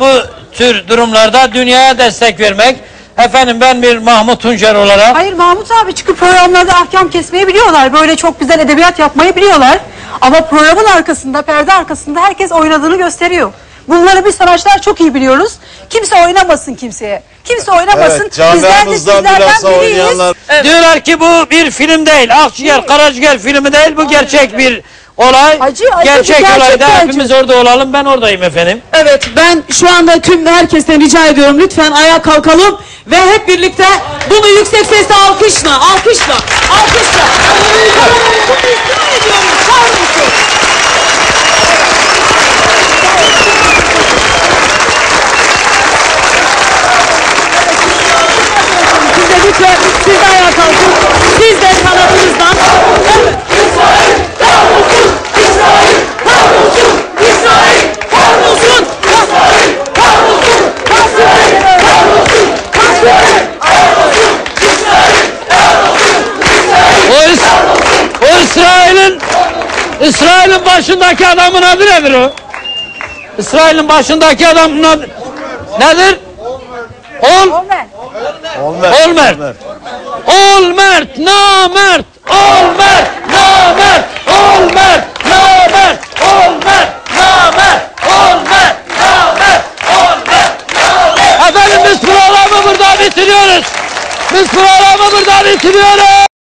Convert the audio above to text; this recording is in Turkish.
Bu tür durumlarda dünyaya destek vermek. Efendim ben bir Mahmut Tuncer olarak Hayır Mahmut abi çıkıp programlarda ahkam kesmeyi biliyorlar. Böyle çok güzel edebiyat yapmayı biliyorlar. Ama programın arkasında, perde arkasında herkes oynadığını gösteriyor. Bunları biz sanatçılar çok iyi biliyoruz. Kimse oynamasın kimseye. Kimse oynamasın. Evet, camiamızdan bilhassa oynayanlar. diyorlar ki bu bir film değil. Akciğer, Karaciğer filmi değil. Bu gerçek bir olay. Acı, acı, gerçek gerçek olayda acı. hepimiz orada olalım. Ben oradayım efendim. Evet ben şu anda tüm herkesten rica ediyorum lütfen ayağa kalkalım ve hep birlikte bunu yüksek sesle alkışla, alkışla, alkışla. Bunu icra ediyoruz, kahrolsun. Siz de lütfen siz de ayağa kalkın. Siz de kanadınızdan. Evet. Kahrolsun. O, İs- o İsrail'in İsrail'in başındaki adamın adı nedir o? İsrail'in başındaki adamın adı nedir? Ol, Olmen. Olmer. Olmer. Olmert, namert, Olmert, namert, Olmert, namert, Olmert, namert, Olmert, namert, Olmert, namert. Efendim biz programı burada bitiriyoruz. Biz programı burada bitiriyoruz.